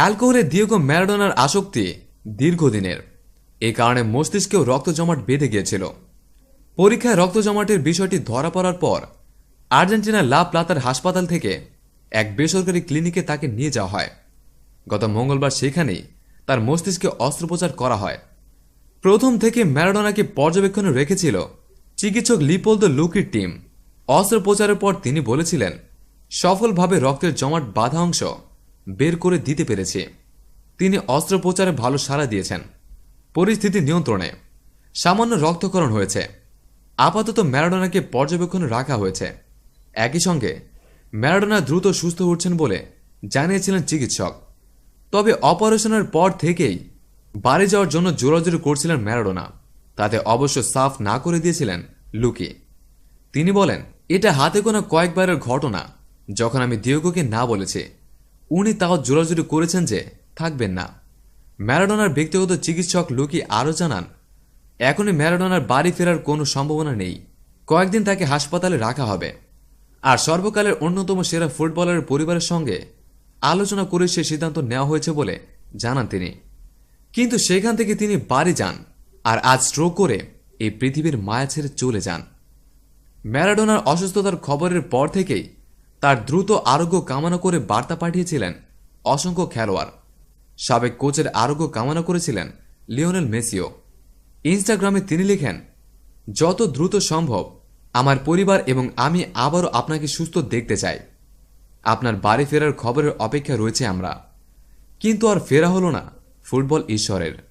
অ্যালকোহলে Diego ম্যারাডোনার আসক্তি দীর্ঘদিনের। এ কারণে মস্তিষ্কেও রক্ত জমাট বেঁধে গিয়েছিল। পরীক্ষায় রক্ত জমাটের বিষয়টি ধরা পড়ার পর আর্জেন্টিনার লা প্লাতার হাসপাতাল থেকে এক বেসরকারি ক্লিনিকে তাকে নিয়ে যাওয়া হয়। গত মঙ্গলবার সেখানেই তার মস্তিষ্কে অস্ত্রোপচার করা হয়। প্রথম থেকে ম্যারাডোনাকে পর্যবেক্ষণে রেখেছিল চিকিৎসক লিপোলদো লুকির টিম। অস্ত্রোপচারের পর তিনি বলেছিলেন, সফলভাবে রক্তের জমাট বাধা অংশ বের করে দিতে পেরেছি। তিনি অস্ত্রোপচারে ভালো সাড়া দিয়েছেন। পরিস্থিতি নিয়ন্ত্রণে। সামান্য রক্তকরণ হয়েছে। আপাতত ম্যারাডোনাকে পর্যবেক্ষণে রাখা হয়েছে। একই সঙ্গে ম্যারাডোনা দ্রুত সুস্থ হচ্ছেন বলে জানিয়েছিলেন চিকিৎসক। তবে অপারেশনের পর থেকেই বাড়ি যাওয়ার জন্য জোরাজোরি করছিলেন ম্যারাডোনা। তাতে অবশ্য সাফ না করে দিয়েছিলেন লুকি। তিনি বলেন, এটা হাতে গোনা কয়েকবারের ঘটনা, যখন আমি দিয়োগোকে না বলেছি। উনি তাও জোরাজুরি করেছেন যে থাকবেন না। ম্যারাডোনার ব্যক্তিগত চিকিৎসক লুকি আরও জানান, এখনই ম্যারাডোনার বাড়ি ফেরার কোনো সম্ভাবনা নেই। কয়েকদিন তাকে হাসপাতালে রাখা হবে। আর সর্বকালের অন্যতম সেরা ফুটবলারের পরিবারের সঙ্গে আলোচনা করে সে সিদ্ধান্ত নেওয়া হয়েছে বলে জানান তিনি। কিন্তু সেখান থেকে তিনি বাড়ি যান আর আজ স্ট্রোক করে এই পৃথিবীর মায়া ছেড়ে চলে যান। ম্যারাডোনার অসুস্থতার খবরের পর থেকেই তার দ্রুত আরোগ্য কামনা করে বার্তা পাঠিয়েছিলেন অসংখ্য খেলোয়াড়। সাবেক কোচের আরোগ্য কামনা করেছিলেন লিওনেল মেসিও। ইনস্টাগ্রামে তিনি লিখেন, যত দ্রুত সম্ভব, আমার পরিবার এবং আমি আবারও আপনাকে সুস্থ দেখতে চাই। আপনার বাড়ি ফেরার খবরের অপেক্ষা রয়েছে আমরা। কিন্তু আর ফেরা হলো না ফুটবল ঈশ্বরের।